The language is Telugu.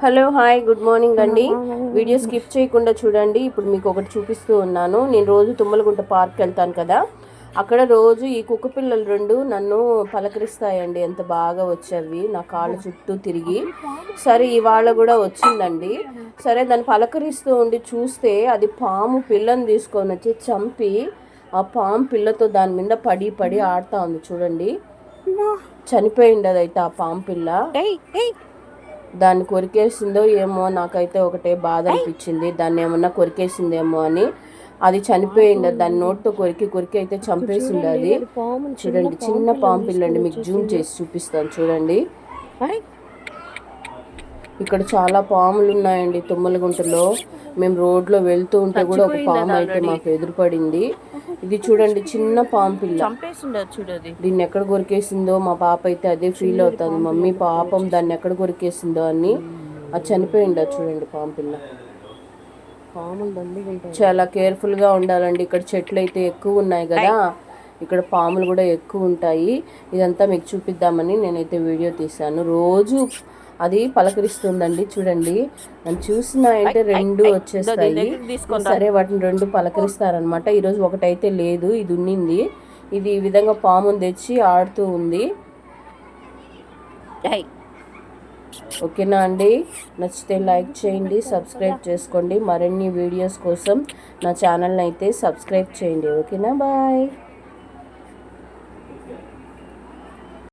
హలో హాయ్ గుడ్ మార్నింగ్ అండి. వీడియో స్కిప్ చేయకుండా చూడండి. ఇప్పుడు మీకు ఒకటి చూపిస్తూ ఉన్నాను. నేను రోజు తుమ్మలగుంట పార్క్ వెళ్తాను కదా. అక్కడ రోజు ఈ కుక్క పిల్లలు రెండు నన్ను పలకరిస్తాయండి. ఎంత బాగా వచ్చేవి. నా కాళ్ళ చుట్టూ తిరిగి. సరే ఇవాళ కూడా వచ్చిందండి. సరే దాన్ని పలకరిస్తూ ఉండి చూస్తే అది పాము పిల్లని తీసుకొని వచ్చి చంపి ఆ పాము పిల్లతో దాని మీద పడి పడి ఆడుతా ఉంది. చూడండి. చనిపోయింది అదైతే ఆ పాము పిల్ల. దాన్ని కొరికేసిందో ఏమో నాకైతే ఒకటే బాధ అనిపించింది. దాన్ని ఏమన్నా కొరికేసిందేమో అని. అది చనిపోయింది. దాన్ని నోట్తో కొరికి కొరికి అయితే చంపేసింది అది. చూడండి చిన్న పాము పిల్లండి. మీకు జూమ్ చేసి. చూపిస్తాను. చూడండి. ఇక్కడ చాలా పాములు ఉన్నాయండి తుమ్మలగుంటలో. మేము రోడ్లో వెళ్తూ ఉంటే కూడా ఒక పాము అయితే మాకు ఎదురుపడింది. ఇది చూడండి చిన్న పాము పిల్ల. దీన్ని ఎక్కడ కొరికేసిందో మా పాప అయితే అదే ఫీల్ అవుతుంది. మమ్మీ పాపం దాన్ని ఎక్కడ కొరికేసిందో అని. అది చనిపోయింది అది చూడండి పాము పిల్ల. పాములు దండిగా ఉంటాయి. చాలా కేర్ఫుల్గా ఉండాలండి. ఇక్కడ చెట్లు అయితే ఎక్కువ ఉన్నాయి కదా. ఇక్కడ పాములు కూడా ఎక్కువ ఉంటాయి. ఇదంతా మీకు చూపిద్దామని నేనైతే వీడియో తీశాను. రోజు అది పలకరిస్తుందండి చూడండి. చూసిన అంటే రెండు వచ్చేస్తాయి. సరే వాటిని రెండు పలకరిస్తారనమాట ఈరోజు ఒకటైతే లేదు ఇది ఉన్నింది. ఇది ఈ విధంగా పాముని తెచ్చి ఆడుతూ ఉంది. ఓకేనా అండి? నచ్చితే లైక్ చేయండి సబ్స్క్రైబ్ చేసుకోండి. మరిన్ని వీడియోస్ కోసం నా ఛానల్ని అయితే సబ్స్క్రైబ్ చేయండి. ఓకేనా? బాయ్.